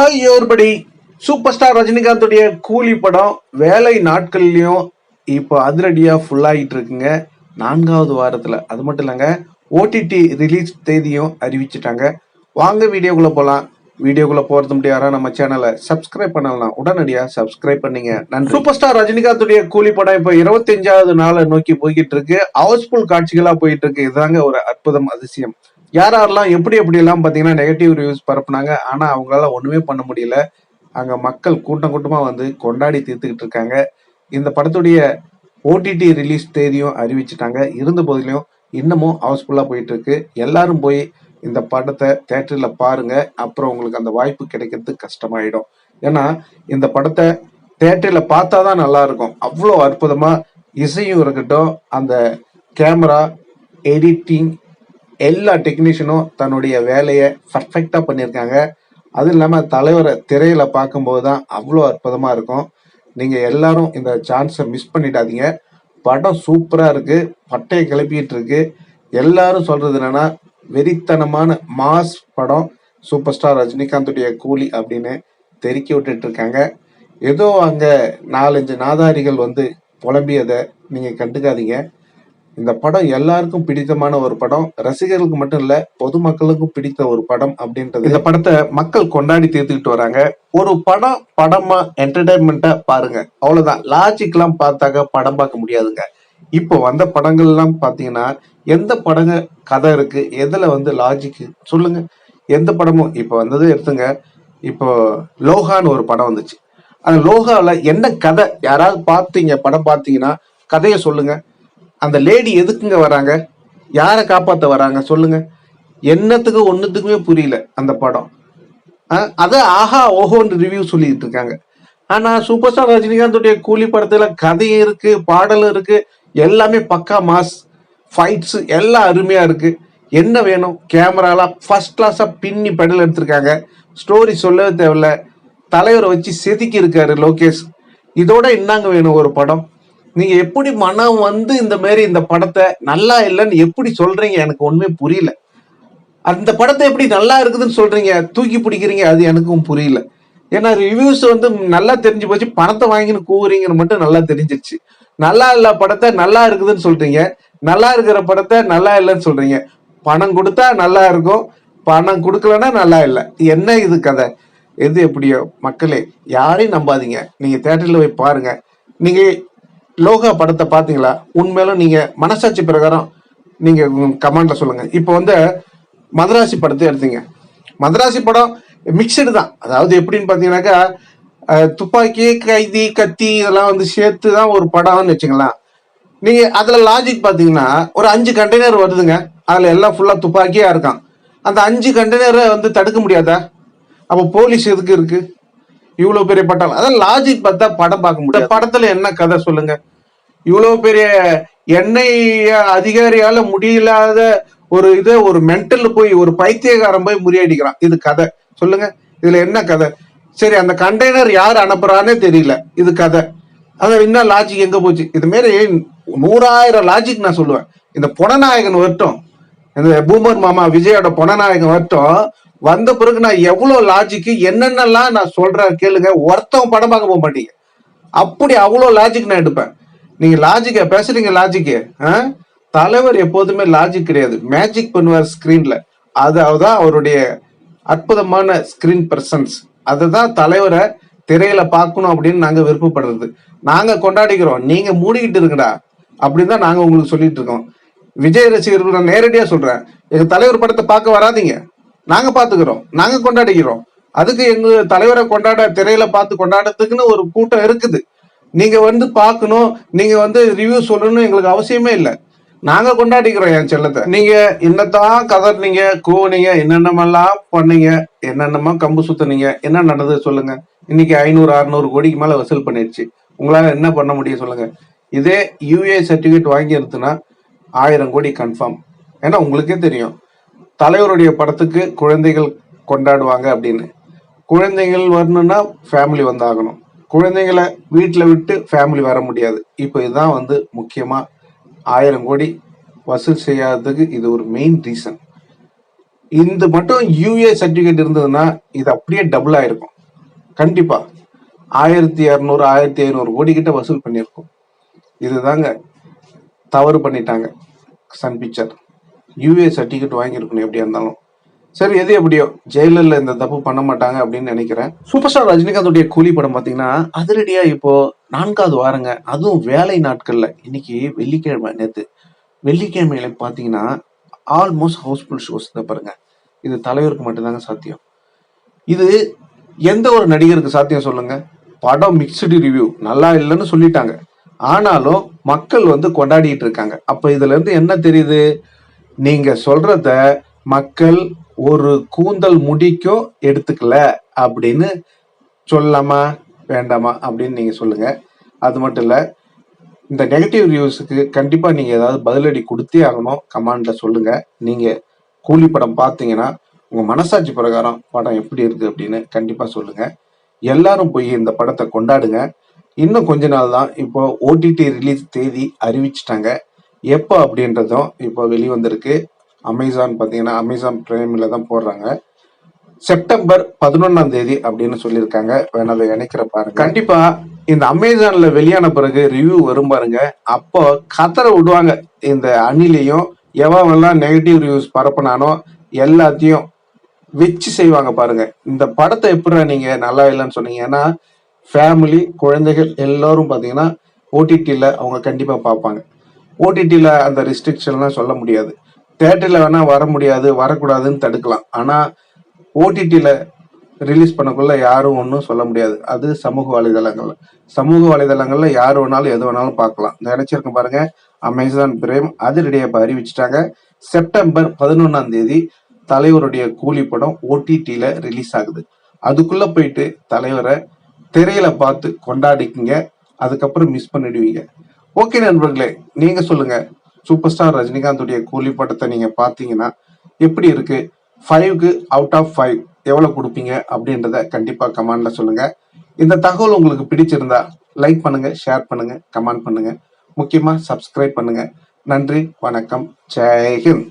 ஐயோர்படி super star ரஜினிகாந்துடைய கூலி படம் வேலை நாட்கள்லயும் இப்போ அதிரடியா ஃபுல்லாகிட்டு இருக்குங்க. நான்காவது வாரத்துல. அது மட்டும் இல்லைங்க ஓடிடி ரிலீஸ் தேதியும் அறிவிச்சிட்டாங்க. வாங்க வீடியோக்குள்ள போலாம். வீடியோக்குள்ள போறது முடியாரா நம்ம சேனலை சப்ஸ்கிரைப் பண்ணலாம் உடனடியா சப்ஸ்கிரைப் பண்ணீங்க. நன்றி. சூப்பர் ஸ்டார் ரஜினிகாந்துடைய கூலி படம் இப்போ இருபத்தஞ்சாவது நாளை நோக்கி போய்கிட்டு இருக்கு. ஹவுஸ்ஃபுல் காட்சிகளா போயிட்டு இருக்கு. இதுதாங்க ஒரு அற்புதம் அதிசயம். யார் யாரெல்லாம் எப்படி எப்படியெல்லாம் பார்த்தீங்கன்னா நெகட்டிவ் ரிவ்யூஸ் பரப்புனாங்க ஆனால் அவங்களால ஒன்றுமே பண்ண முடியல. அங்கே மக்கள் கூட்டம் கூட்டமாக வந்து கொண்டாடி தீர்த்துக்கிட்டு இருக்காங்க. இந்த படத்துடைய ஓடிடி ரிலீஸ் தேதியும் அறிவிச்சிட்டாங்க. இருந்த போதிலையும் இன்னமும் ஹவுஸ்ஃபுல்லாக போயிட்டு இருக்கு. எல்லாரும் போய் இந்த படத்தை தேட்டரில் பாருங்க. அப்புறம் உங்களுக்கு அந்த வாய்ப்பு கிடைக்கிறது கஷ்டமாயிடும். ஏன்னா இந்த படத்தை தேட்டரில் பார்த்தா தான் நல்லா இருக்கும் அவ்வளோ அற்புதமாக இசையும் இருக்கட்டும் அந்த கேமரா எடிட்டிங் எல்லா டெக்னீஷியனும் தன்னுடைய வேலையை பர்ஃபெக்டாக பண்ணியிருக்காங்க. அதுவும் இல்லாமல் தலைவரை திரையில் பார்க்கும்போது தான் அவ்வளோ அற்புதமாக இருக்கும். நீங்கள் எல்லாரும் இந்த சான்ஸை மிஸ் பண்ணிடாதீங்க. படம் சூப்பராக இருக்குது பட்டையை கிளப்பிட்டு இருக்கு. எல்லாரும் சொல்கிறது என்னென்னா வெறித்தனமான மாஸ் படம் சூப்பர் ஸ்டார் ரஜினிகாந்துடைய கூலி அப்படின்னு தெருக்கி விட்டுட்டு இருக்காங்க. ஏதோ அங்கே நாலஞ்சு நாதாரிகள் வந்து புலம்பியதை நீங்கள் கண்டுக்காதீங்க. இந்த படம் எல்லாருக்கும் பிடித்தமான ஒரு படம். ரசிகர்களுக்கு மட்டும் இல்ல பொதுமக்களுக்கும் பிடித்த ஒரு படம் அப்படின்றது. இந்த படத்தை மக்கள் கொண்டாடி தீர்த்துக்கிட்டு வராங்க. ஒரு படம் படமா என்டர்டைன்மெண்ட்டா பாருங்க. அவ்வளவுதான். லாஜிக் எல்லாம் பார்த்தாக்க படம் பார்க்க முடியாதுங்க. இப்போ வந்த படங்கள் எல்லாம் பாத்தீங்கன்னா எந்த படங்க கதை இருக்கு எதுல வந்து லாஜிக் சொல்லுங்க. எந்த படமும் இப்போ வந்தது எடுத்துங்க. இப்போ லோகான்னு ஒரு படம் வந்துச்சு. அந்த லோகாவில் என்ன கதை? யாராவது பார்த்தீங்க படம் பார்த்தீங்கன்னா கதையை சொல்லுங்க. அந்த லேடி எதுக்குங்க வராங்க? யாரை காப்பாத்த வராங்க? சொல்லுங்க. என்னத்துக்கு ஒன்றுத்துக்குமே புரியல அந்த படம். அது ஆஹா ஓஹோன்னு ரிவ்யூ சொல்லிட்டு இருக்காங்க. ஆனா சூப்பர் ஸ்டார் ரஜினிகாந்துடைய கூலி படத்துல கதையும் இருக்கு பாடலும் இருக்கு எல்லாமே பக்கா மாஸ். ஃபைட்ஸ் எல்லாம் அருமையா இருக்கு. என்ன வேணும்? கேமராலாம் ஃபர்ஸ்ட் கிளாஸா பின்னி பெடல் எடுத்திருக்காங்க. ஸ்டோரி சொல்லவே தேவையில்ல. தலைவரை வச்சு செதுக்கி இருக்காரு லோகேஷ். இதோட என்னங்க வேணும் ஒரு படம்? நீங்க எப்படி மனம் வந்து இந்த மாதிரி இந்த படத்தை நல்லா இல்லைன்னு எப்படி சொல்றீங்க? எனக்கு ஒண்ணுமே புரியல. அந்த படத்தை எப்படி நல்லா இருக்குதுன்னு சொல்றீங்க? தூக்கி பிடிக்கிறீங்க? அது எனக்கும் புரியல. ஏன்னா ரிவ்யூஸ் வந்து நல்லா தெரிஞ்சு போச்சு. பணத்தை வாங்கின்னு கூவுறீங்கன்னு மட்டும் நல்லா தெரிஞ்சிருச்சு. நல்லா இல்ல படத்தை நல்லா இருக்குதுன்னு சொல்றீங்க. நல்லா இருக்கிற படத்தை நல்லா இல்லைன்னு சொல்றீங்க. பணம் கொடுத்தா நல்லா இருக்கும். பணம் கொடுக்கலன்னா நல்லா இல்லை. என்ன இது கதை? எது எப்படியோ? மக்களே யாரையும் நம்பாதீங்க. நீங்க தேட்டர்ல போய் பாருங்க. நீங்க லோகா படத்தை பாத்தீங்களா உண்மையிலும் நீங்க மனசாட்சி பிரகாரம் நீங்க கமெண்ட்ல சொல்லுங்க. இப்போ வந்து மதராசி படத்தை எடுத்தீங்க. மதராசி படம் மிக்சடு தான். அதாவது எப்படின்னு பாத்தீங்கன்னாக்கா அஹ், துப்பாக்கி கைதி கத்தி இதெல்லாம் வந்து சேர்த்து தான் ஒரு படம்னு வச்சுங்களேன் நீங்க அதுல லாஜிக் பாத்தீங்கன்னா ஒரு அஞ்சு கண்டெய்னர் வருதுங்க. அதுல எல்லாம் ஃபுல்லா துப்பாக்கியா இருக்கான். அந்த அஞ்சு கண்டெய்னரை வந்து தடுக்க முடியாதா? அப்ப போலீஸ் எதுக்கு இருக்கு? இவ்வளவு பெரிய பட்டம் அதான் லாஜிக் பார்த்தா படம் பார்க்க முடியாது. படத்துல என்ன கதை சொல்லுங்க? இவ்வளவு பெரிய எண்ணெய் அதிகாரியால முடியலாத ஒரு இதை ஒரு மென்டல் போய் ஒரு பைத்தியகாரம் போய் முறியடிக்கிறான். இது கதை. சொல்லுங்க. இதுல என்ன கதை? சரி அந்த கண்டெய்னர் யார் அனுப்புறானே தெரியல. இது கதை. அதான் என்ன லாஜிக் எங்க போச்சு? இது மாரி நூறாயிரம் லாஜிக் நான் சொல்லுவேன். இந்த புனநாயகன் வரட்டும். இந்த பூமர் மாமா விஜயோட புனநாயகன் வரட்டும். வந்த பிறகு நான் எவ்வளவு லாஜிக்கு என்னென்னலாம் நான் சொல்றேன் கேளுங்க. ஒருத்தவன் படம் பார்க்க போக மாட்டீங்க. அப்படி அவ்வளோ லாஜிக் நான் எடுப்பேன். நீங்க லாஜிக்க பேசுறீங்க லாஜிக்கு தலைவர் எப்போதுமே லாஜிக் கிடையாது. மேஜிக் பண்ணுவார் ஸ்கிரீன்ல அதாவது அவருடைய அற்புதமான ஸ்கிரீன் பர்சன்ஸ் அதுதான் தலைவரை திரையில பார்க்கணும் அப்படின்னு நாங்க விருப்பப்படுறது. நாங்க கொண்டாடிக்கிறோம். நீங்க மூடிக்கிட்டு இருக்கடா அப்படின்னு தான் நாங்க உங்களுக்கு சொல்லிட்டு இருக்கோம். விஜய் ரசிகர்கள் நான் நேரடியா சொல்றேன். எங்க தலைவர் படத்தை பார்க்க வராதீங்க. நாங்க பாத்துக்கிறோம் நாங்க கொண்டாடிக்கிறோம். அதுக்கு எங்க தலைவரை கொண்டாட திரையில பார்த்து கொண்டாடுறதுக்குன்னு ஒரு கூட்டம் இருக்குது. நீங்கள் வந்து பார்க்கணும் நீங்கள் வந்து ரிவ்யூ சொல்லணும் எங்களுக்கு அவசியமே இல்லை. நாங்கள் கொண்டாடிக்கிறோம் என் செல்லத்தை. நீங்கள் என்னத்தான் கதறினீங்க கூவுனீங்க என்னென்னமெல்லாம் பண்ணீங்க என்னென்னமா கம்பு சுத்தினீங்க என்ன நடந்தது சொல்லுங்க. இன்னைக்கு ஐநூறு அறுநூறு கோடிக்கு மேலே வசூல் பண்ணிடுச்சு உங்களால் என்ன பண்ண முடியும் சொல்லுங்க. இதே யூஏ சர்டிபிகேட் வாங்கியிருந்துன்னா ஆயிரம் கோடி கன்ஃபார்ம் ஏன்னா உங்களுக்கே தெரியும். தலைவருடைய படத்துக்கு குழந்தைகள் கொண்டாடுவாங்க அப்படின்னு. குழந்தைகள் வரணும்னா ஃபேமிலி வந்தாகணும். குழந்தைங்களை வீட்டில் விட்டு ஃபேமிலி வர முடியாது. இப்போ இதுதான் வந்து முக்கியமாக ஆயிரம் கோடி வசூல் செய்யாததுக்கு இது ஒரு மெயின் ரீசன் இந்த மட்டும் யூஏ சர்டிஃபிகேட் இருந்ததுன்னா இது அப்படியே டபுள் ஆயிருக்கும். கண்டிப்பாக ஆயிரத்தி இரநூறு ஆயிரத்தி ஐநூறு கோடி கிட்ட வசூல் பண்ணியிருக்கோம். இதுதாங்க தவறு பண்ணிட்டாங்க Sun Pictures. U A certificate வாங்கியிருக்கணும் எப்படியா இருந்தாலும். சரி எது எப்படியோ ஜெயலலிதா இந்த தப்பு பண்ண மாட்டாங்க அப்படின்னு நினைக்கிறேன். சூப்பர் ஸ்டார் ரஜினிகாந்துடைய கூலி படம் பாத்தீங்கன்னா அதிரடியா இப்போ நான்காவது வாரங்க அதுவும் வேலை நாட்கள்ல இன்னைக்கு வெள்ளிக்கிழமை நேத்து. வெள்ளிக்கிழமையில பாத்தீங்கன்னா ஆல்மோஸ்ட் ஹவுஸ்ஃபுல் ஷோஸ் தான் பாருங்க. இது தலைவருக்கு மட்டும்தாங்க சாத்தியம். இது எந்த ஒரு நடிகருக்கு சாத்தியம் சொல்லுங்க? படம் மிக்சடு ரிவ்யூ நல்லா இல்லைன்னு சொல்லிட்டாங்க. ஆனாலும் மக்கள் வந்து கொண்டாடிட்டு இருக்காங்க. அப்ப இதுல இருந்து என்ன தெரியுது? நீங்க சொல்றத மக்கள் ஒரு கூந்தல் முடிக்கும் எடுத்துக்கல அப்படின்னு சொல்லலாமா வேண்டாமா அப்படின்னு நீங்கள் சொல்லுங்கள் அது மட்டும் இல்லை இந்த நெகட்டிவ் ரிவ்யூஸுக்கு கண்டிப்பாக நீங்கள் ஏதாவது பதிலடி கொடுத்தே ஆகணும் கமாண்டில் சொல்லுங்கள் நீங்கள் கூலி படம் பார்த்தீங்கன்னா உங்கள் மனசாட்சி பிரகாரம் படம் எப்படி இருக்குது அப்படின்னு கண்டிப்பாக சொல்லுங்கள் எல்லாரும் போய் இந்த படத்தை கொண்டாடுங்க. இன்னும் கொஞ்ச நாள் தான் இப்போ ஓடிடி ரிலீஸ் தேதி அறிவிச்சிட்டாங்க. எப்போ அப்படின்றதும் இப்போ வெளிவந்திருக்கு. அமேசான் பார்த்தீங்கன்னா அமேசான் பிரைம்ல தான் போடுறாங்க. செப்டம்பர் பதினொன்னாம் தேதி அப்படின்னு சொல்லியிருக்காங்க. வேணா அதை இணைக்கிற பாருங்க. கண்டிப்பா இந்த அமேசான்ல வெளியான பிறகு ரிவ்யூ வரும் பாருங்க. அப்போ கதரை விடுவாங்க. இந்த அணிலையும் எவெல்லாம் நெகட்டிவ் ரிவ்யூஸ் பரப்புனானோ எல்லாத்தையும் வச்சு செய்வாங்க பாருங்க. இந்த படத்தை எப்படி நீங்க நல்லா இல்லைன்னு சொன்னீங்க. ஏன்னா ஃபேமிலி குழந்தைகள் எல்லாரும் பார்த்தீங்கன்னா ஓடிடியில் அவங்க கண்டிப்பாக பார்ப்பாங்க. ஓடிடியில் அந்த ரெஸ்ட்ரிக்ஷன்லாம் சொல்ல முடியாது. தேட்டரில் வேணால் வர முடியாது வரக்கூடாதுன்னு தடுக்கலாம். ஆனால் ஓடிடியில் ரிலீஸ் பண்ணக்குள்ள யாரும் ஒன்றும் சொல்ல முடியாது. அது சமூக வலைதளங்கள்ல. சமூக வலைதளங்கள்ல யார் வேணாலும் எது வேணாலும் பார்க்கலாம். நினைச்சிருக்க பாருங்க. அமேசான் பிரேம் அதிரடியாக இப்போ அறிவிச்சிட்டாங்க. செப்டம்பர் பதினொன்றாம் தேதி தலைவருடைய கூலி படம் ஓடிடியில ரிலீஸ் ஆகுது. அதுக்குள்ள போயிட்டு தலைவரை திரையில பார்த்து கொண்டாடிக்குங்க. அதுக்கப்புறம் மிஸ் பண்ணிடுவீங்க. ஓகே நண்பர்களே நீங்க சொல்லுங்க. சூப்பர் ஸ்டார் ரஜினிகாந்துடைய கூலி படத்தை நீங்க பாத்தீங்கன்னா எப்படி இருக்கு? ஃபைவ்க்கு அவுட் ஆஃப் ஃபைவ் எவ்வளவு கொடுப்பீங்க? அப்படின்றத கண்டிப்பா கமெண்ட்ல சொல்லுங்க. இந்த தகவல் உங்களுக்கு பிடிச்சிருந்தா லைக் பண்ணுங்க ஷேர் பண்ணுங்க கமெண்ட் பண்ணுங்க. முக்கியமா சப்ஸ்கிரைப் பண்ணுங்க. நன்றி வணக்கம். ஜெய்ஹிந்த்